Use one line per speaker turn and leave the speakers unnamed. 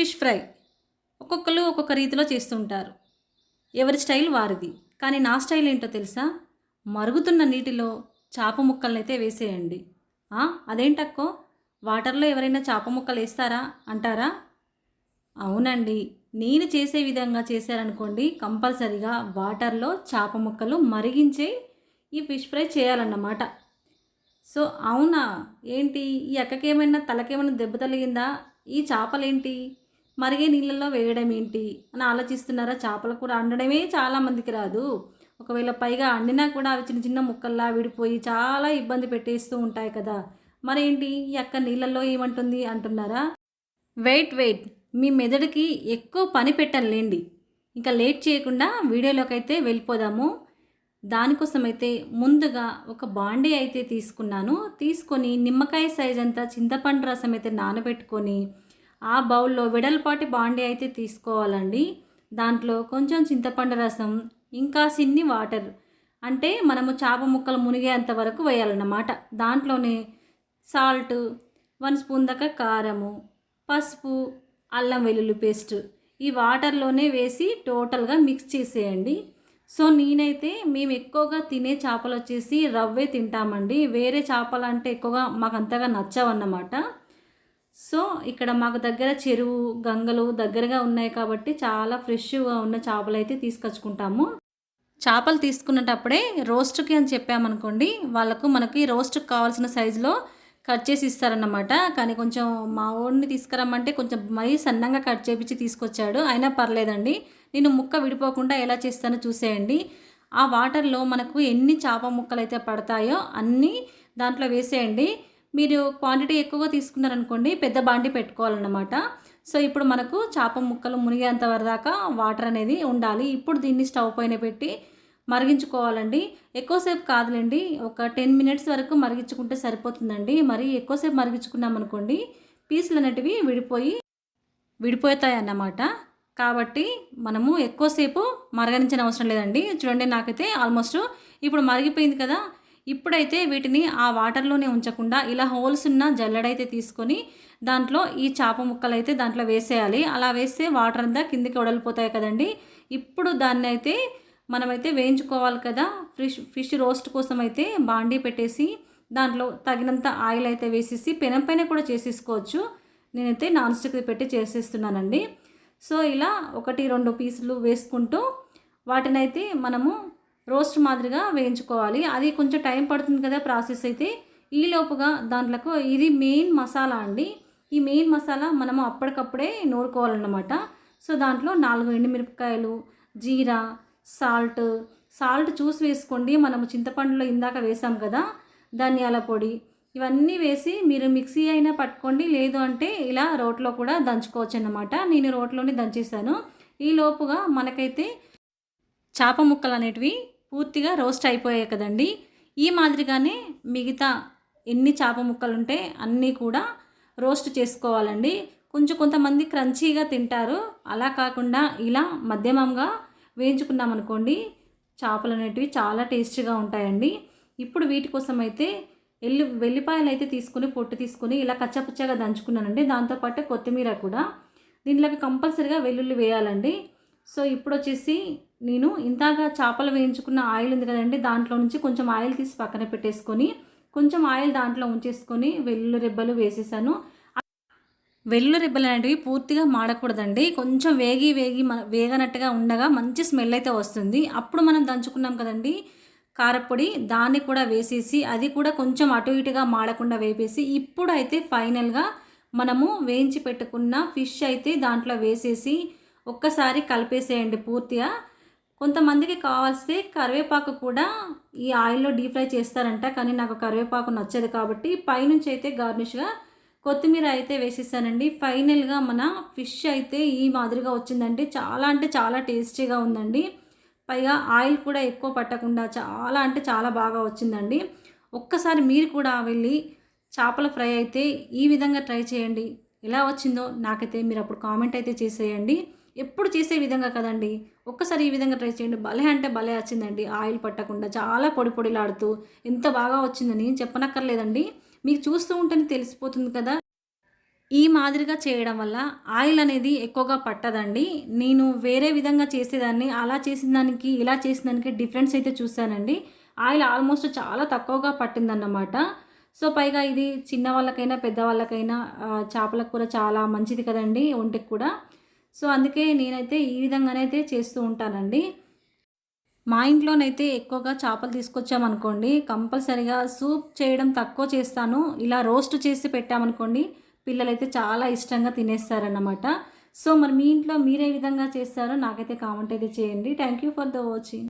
Fish fry ఒక్కొక్కరు ఒక్కొక్క రీతిలో చేస్తుంటారు. ఎవరి స్టైల్ వారిది. కానీ నా స్టైల్ ఏంటో తెలుసా? మరుగుతున్న నీటిలో చేప ముక్కల్ని అయితే వేసేయండి అదేంటక్కో? వాటర్లో ఎవరైనా చేప ముక్కలు వేస్తారా? అంటారా? అవునండి. నేను చేసే విధంగా చేశారనుకోండి కంపల్సరీగా వాటర్లో చేప ముక్కలు మరిగించే ఈ ఫిష్ ఫ్రై చేయాలన్నమాట. సో అవునా? ఏంటి? ఈ అక్కకేమైనా తలకేమైనా దెబ్బ తలిగిందా ఈ చేపలేంటి? మరిగే నీళ్ళల్లో వేయడం ఏంటి అని ఆలోచిస్తున్నారా? చేపల కూర వండడమే చాలా మందికి రాదు. ఒకవేళ పైగా వండినా కూడా అవి చిన్న చిన్న ముక్కల్లా విడిపోయి చాలా ఇబ్బంది పెట్టేస్తూ ఉంటాయి కదా. మరేంటి? ఈ అక్క నీళ్ళల్లో ఏమంటుంది అంటున్నారా? Wait wait. మీ మెదడుకి ఎక్కువ పని పెట్టనులేండి. ఇంకా లేట్ చేయకుండా వీడియోలోకి అయితే వెళ్ళిపోదాము. దానికోసం అయితే ముందుగా ఒక బాండీ అయితే తీసుకున్నాను. తీసుకొని నిమ్మకాయ సైజ్ అంతా చింతపండు రసం అయితే నానబెట్టుకొని ఆ బౌల్లో వెడల్పాటి బాండీ అయితే తీసుకోవాలండి. దాంట్లో కొంచెం చింతపండు రసం ఇంకా సిన్ని వాటర్ అంటే మనము చేప ముక్కలు మునిగేంత వరకు వేయాలన్నమాట. దాంట్లోనే సాల్ట్ వన్ స్పూన్ దాకా కారము పసుపు అల్లం వెల్లుల్లి పేస్ట్ ఈ వాటర్లోనే వేసి టోటల్గా మిక్స్ చేసేయండి. సో నేనైతే మేము ఎక్కువగా తినే చేపలు వచ్చేసి రవ్వే తింటామండి. వేరే చేపలు అంటే ఎక్కువగా మాకు అంతగా నచ్చవన్నమాట. సో ఇక్కడ మాకు దగ్గర చెరువు గంగలు దగ్గరగా ఉన్నాయి కాబట్టి చాలా ఫ్రెష్గా ఉన్న చేపలు అయితే తీసుకొచ్చుకుంటాము. చేపలు తీసుకున్నటప్పుడే రోస్ట్కి అని చెప్పామనుకోండి వాళ్ళకు మనకి రోస్ట్కి కావాల్సిన సైజులో కట్ చేసి ఇస్తారన్నమాట. కానీ కొంచెం మా ఓడిని తీసుకురమ్మంటే కొంచెం మరీ సన్నంగా కట్ చేపించి తీసుకొచ్చాడు. అయినా పర్లేదండి. నేను ముక్క విడిపోకుండా ఎలా చేస్తానో చూసేయండి. ఆ వాటర్లో మనకు ఎన్ని చేప ముక్కలు అయితే పడతాయో అన్నీ దాంట్లో వేసేయండి. మీరు క్వాంటిటీ ఎక్కువగా తీసుకున్నారనుకోండి పెద్ద బాండి పెట్టుకోవాలన్నమాట. సో ఇప్పుడు మనకు చేప ముక్కలు మునిగేంత వరదాకా వాటర్ అనేది ఉండాలి. ఇప్పుడు దీన్ని స్టవ్ పైన పెట్టి మరిగించుకోవాలండి. ఎక్కువసేపు కాదులేండి. ఒక టెన్ మినిట్స్ వరకు మరిగించుకుంటే సరిపోతుందండి. మరి ఎక్కువసేపు మరిగించుకున్నాం అనుకోండి పీసులు అనేటివి విడిపోయి విడిపోతాయి అన్నమాట కాబట్టి మనము ఎక్కువసేపు మరగనించిన అవసరం లేదండి. చూడండి నాకైతే ఆల్మోస్ట్ ఇప్పుడు మరిగిపోయింది కదా. ఇప్పుడైతే వీటిని ఆ వాటర్లోనే ఉంచకుండా ఇలా హోల్స్ ఉన్న జల్లెడైతే తీసుకొని దాంట్లో ఈ చేప ముక్కలు అయితే దాంట్లో వేసేయాలి. అలా వేస్తే వాటర్ అంతా కిందికి వడలిపోతాయి కదండి. ఇప్పుడు దాన్ని అయితే మనమైతే వేయించుకోవాలి కదా. ఫిష్ ఫిష్ రోస్ట్ కోసం అయితే బాండీ పెట్టేసి దాంట్లో తగినంత ఆయిల్ అయితే వేసేసి పెనం పైన కూడా చేసేసుకోవచ్చు. నేనైతే నాన్ స్టిక్ పెట్టి చేసేస్తున్నానండి. సో ఇలా ఒకటి రెండు పీసులు వేసుకుంటూ వాటినైతే మనము రోస్ట్ మాదిరిగా వేయించుకోవాలి. అది కొంచెం టైం పడుతుంది కదా ప్రాసెస్ అయితే. ఈ లోపుగా దాంట్లోకి ఇది మెయిన్ మసాలా అండి. ఈ మెయిన్ మసాలా మనము అప్పటికప్పుడే నూరుకోవాలన్నమాట. సో దాంట్లో నాలుగు ఎండుమిరపకాయలు జీరా సాల్ట్. సాల్ట్ చూసి వేసుకోండి. మనము చింతపండులో ఇందాక వేసాం కదా ధనియాల పొడి. ఇవన్నీ వేసి మీరు మిక్సీ అయినా పట్టుకోండి. లేదు అంటే ఇలా రోట్లో కూడా దంచుకోవచ్చు అన్నమాట నేను రోట్లోనే దంచేసాను ఈ లోపుగా మనకైతే చేప ముక్కలు అనేటివి పూర్తిగా రోస్ట్ అయిపోయాయి కదండి. ఈ మాదిరిగానే మిగతా ఎన్ని చేప ముక్కలు ఉంటే అన్నీ కూడా రోస్ట్ చేసుకోవాలండి. కొంచెం కొంతమంది క్రంచీగా తింటారు. అలా కాకుండా ఇలా మధ్యమంగా వేయించుకున్నామనుకోండి చేపలు అనేటివి చాలా టేస్టీగా ఉంటాయండి. ఇప్పుడు వీటి కోసం అయితే ఎల్లి వెల్లిపాయలు అయితే తీసుకుని పొట్టు తీసుకుని ఇలా కచ్చపచ్చగా దంచుకున్నానండి. దాంతోపాటు కొత్తిమీర కూడా. దీంట్లోకి కంపల్సరీగా వెల్లుల్లి వేయాలండి. సో ఇప్పుడు వచ్చేసి నేను ఇంతాక చేపలు వేయించుకున్న ఆయిల్ ఉంది కదండి దాంట్లో నుంచి కొంచెం ఆయిల్ తీసి పక్కన పెట్టేసుకొని కొంచెం ఆయిల్ దాంట్లో ఉంచేసుకొని వెల్లుల్లి రెబ్బలు వేసేసాను. వెల్లుల్లి రెబ్బలు అనేటివి పూర్తిగా మాడకూడదండి. కొంచెం వేగి వేగి మన వేగనట్టుగా ఉండగా మంచి స్మెల్ అయితే వస్తుంది. అప్పుడు మనం దంచుకున్నాం కదండి కారపొడి దాన్ని కూడా వేసేసి అది కూడా కొంచెం అటు ఇటుగా మాడకుండా వేపేసి ఇప్పుడు అయితే ఫైనల్గా మనము వేయించి పెట్టుకున్న ఫిష్ అయితే దాంట్లో వేసేసి ఒక్కసారి కలిపేసేయండి పూర్తిగా. కొంతమందికి కావాల్సి కరివేపాకు కూడా ఈ ఆయిల్లో డీప్ ఫ్రై చేస్తారంట కానీ నాకు కరివేపాకు నచ్చదు కాబట్టి పైనుంచి అయితే గార్నిష్గా కొత్తిమీర అయితే వేసేసానండి. ఫైనల్గా మన ఫిష్ అయితే ఈ మాదిరిగా వచ్చిందండి. చాలా అంటే చాలా టేస్టీగా ఉందండి. పైగా ఆయిల్ కూడా ఎక్కువ పట్టకుండా చాలా అంటే చాలా బాగా వచ్చిందండి. ఒక్కసారి మీరు కూడా వెళ్ళి చేపల ఫ్రై అయితే ఈ విధంగా ట్రై చేయండి. ఎలా వచ్చిందో నాకైతే మీరు అప్పుడు కామెంట్ అయితే చేసేయండి. ఎప్పుడు చేసే విధంగా కదండి? ఒక్కసారి ఈ విధంగా ట్రై చేయండి. భలే అంటే భలే వచ్చిందండి. ఆయిల్ పట్టకుండా చాలా పొడి పొడిలాడుతూ ఎంత బాగా వచ్చిందని చెప్పనక్కర్లేదండి. మీకు చూస్తూ ఉంటేనే తెలిసిపోతుంది కదా. ఈ మాదిరిగా చేయడం వల్ల ఆయిల్ అనేది ఎక్కువగా పట్టదండి. నేను వేరే విధంగా చేసేదాన్ని అలా చేసిన దానికి ఇలా చేసిన దానికి డిఫరెన్స్ అయితే చూశానండి. ఆయిల్ ఆల్మోస్ట్ చాలా తక్కువగా పట్టిందన్నమాట. సో పైగా ఇది చిన్న వాళ్ళకైనా పెద్ద వాళ్ళకైనా చేపల కూర చాలా మంచిది కదండి ఒంటికి కూడా. సో అందుకే నేనైతే ఈ విధంగానైతే చేస్తూ ఉంటానండి. మా ఇంట్లోనైతే ఎక్కువగా చేపలు తీసుకొచ్చామనుకోండి కంపల్సరిగా సూప్ చేయడం తక్కువ చేస్తాను. ఇలా రోస్ట్ చేసి పెట్టామనుకోండి పిల్లలైతే చాలా ఇష్టంగా తినేస్తారన్నమాట. సో మరి మీ ఇంట్లో మీరే విధంగా చేస్తారో నాకైతే కామెంట్ అయితే చేయండి. Thank you for the watching